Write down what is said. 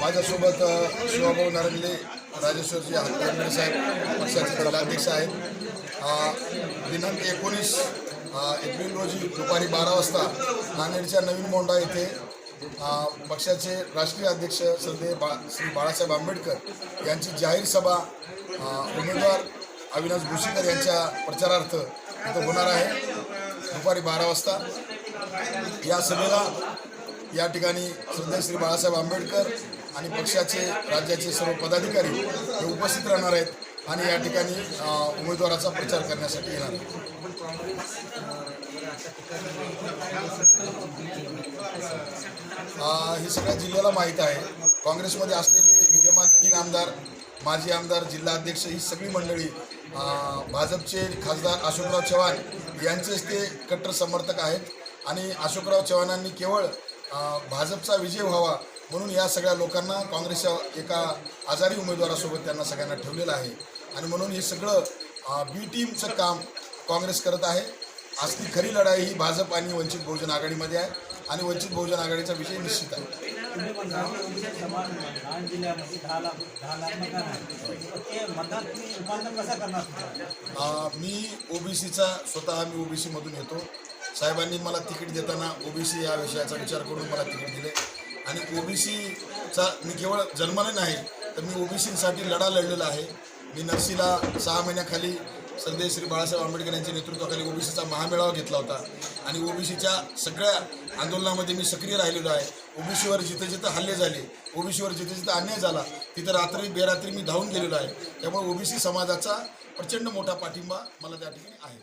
माझ्यासोबत शिवाभाऊ नारंगले राजेश्वरजी हातकर्णी साहेब पक्षाचे जिल्हाध्यक्ष आहेत. दिनांक एकोणीस एप्रिल रोजी दुपारी बारा वाजता नांदेडच्या नवीन मोंडा येथे पक्षाचे राष्ट्रीय अध्यक्ष श्रद्धे बा श्री बाळासाहेब आंबेडकर यांची जाहीर सभा उमेदवार अविनाश भुशीकर यांच्या प्रचारार्थ इथं होणार आहे दुपारी बारा वाजता. या सभेला या ठिकाणी श्रद्धे श्री बाळासाहेब आंबेडकर आणि पक्षाचे राज्याचे सर्व पदाधिकारी हे उपस्थित राहणार आहेत आणि या ठिकाणी उमेदवाराचा प्रचार करण्यासाठी येणार आहेत. हे सगळ्या जिल्ह्याला माहीत आहे. काँग्रेसमध्ये असलेले विद्यमान तीन आमदार माजी आमदार जिल्हा अध्यक्ष ही सगळी मंडळी भाजपचे खासदार अशोकराव चव्हाण यांचेच ते कट्टर समर्थक आहेत. आणि अशोकराव चव्हाणांनी केवळ भाजपचा विजय व्हावा म्हणून या सगळ्या लोकांना काँग्रेसच्या एका आजारी उमेदवारासोबत त्यांना सगळ्यांना ठेवलेलं आहे. आणि म्हणून हे सगळं बी टीमचं काम काँग्रेस करत आहे. असली खरी लढाई ही भाजप आणि वंचित बहुजन आघाडीमध्ये आहे आणि वंचित बहुजन आघाडीचा विषय निश्चित आहे. मी ओबीसीचा स्वतः मी ओबीसीमधून येतो. साहेबांनी मला तिकीट देताना ओबीसी या विषयाचा विचार करून मला तिकीट दिले. आणि ओबीसीचा मी केवळ जन्माने नाही तर मी ओबीसीसाठी लढा लढलेला आहे. मी नरसीला सहा महिन्याखाली सध्या श्री बाळासाहेब आंबेडकर यांच्या नेतृत्वाखाली ओबीसीचा महामेळावा घेतला होता. आणि ओबीसीच्या सगळ्या आंदोलनामध्ये मी सक्रिय राहिलेलो आहे. ओबीसीवर जिथं जिथं हल्ले झाले ओबीसीवर जिथं जिथं अन्याय झाला तिथं रात्री बेरात्री मी धावून गेलेलो आहे. त्यामुळे ओबीसी समाजाचा प्रचंड मोठा पाठिंबा मला त्या ठिकाणी आहे.